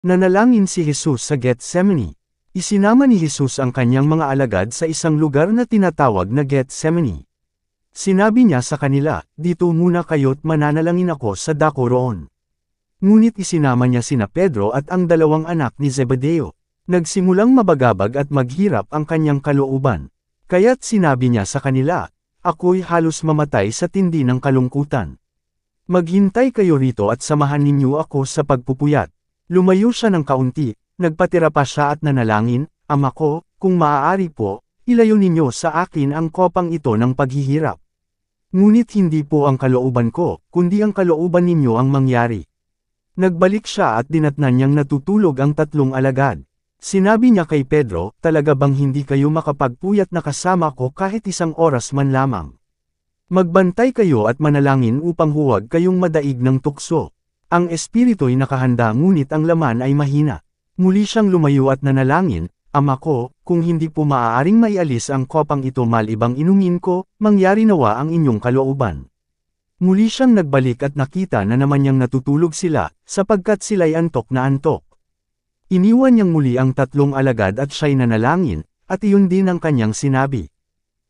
Nanalangin si Jesus sa Gethsemane. Isinama ni Jesus ang kanyang mga alagad sa isang lugar na tinatawag na Gethsemane. Sinabi niya sa kanila, dito muna kayo't mananalangin ako sa dako roon. Ngunit isinama niya sina Pedro at ang dalawang anak ni Zebedeo. Nagsimulang mabagabag at maghirap ang kanyang kalooban. Kaya't sinabi niya sa kanila, ako'y halos mamatay sa tindi ng kalungkutan. Maghintay kayo rito at samahan ninyo ako sa pagpupuyat. Lumayo siya ng kaunti, nagpatira pa siya at nanalangin, Ama ko, kung maaari po, ilayo ninyo sa akin ang kopang ito ng paghihirap. Ngunit hindi po ang kalooban ko, kundi ang kalooban ninyo ang mangyari. Nagbalik siya at dinatnan niyang natutulog ang tatlong alagad. Sinabi niya kay Pedro, talaga bang hindi kayo makapagpuyat na kasama ko kahit isang oras man lamang? Magbantay kayo at manalangin upang huwag kayong madaig ng tukso. Ang espiritu'y nakahanda ngunit ang laman ay mahina. Muli siyang lumayo at nanalangin, Ama ko, kung hindi po maaaring maialis ang kopang ito malibang inumin ko, mangyari nawa ang inyong kalooban. Muli siyang nagbalik at nakita na naman niyang natutulog sila, sapagkat sila'y antok na antok. Iniwan niyang muli ang tatlong alagad at siya'y nanalangin, at iyon din ang kanyang sinabi.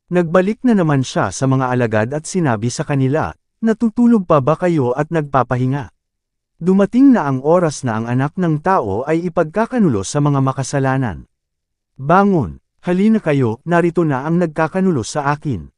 Nagbalik na naman siya sa mga alagad at sinabi sa kanila, natutulog pa ba kayo at nagpapahinga? Dumating na ang oras na ang anak ng tao ay ipagkakanulo sa mga makasalanan. Bangon, halina kayo, narito na ang nagkakanulo sa akin.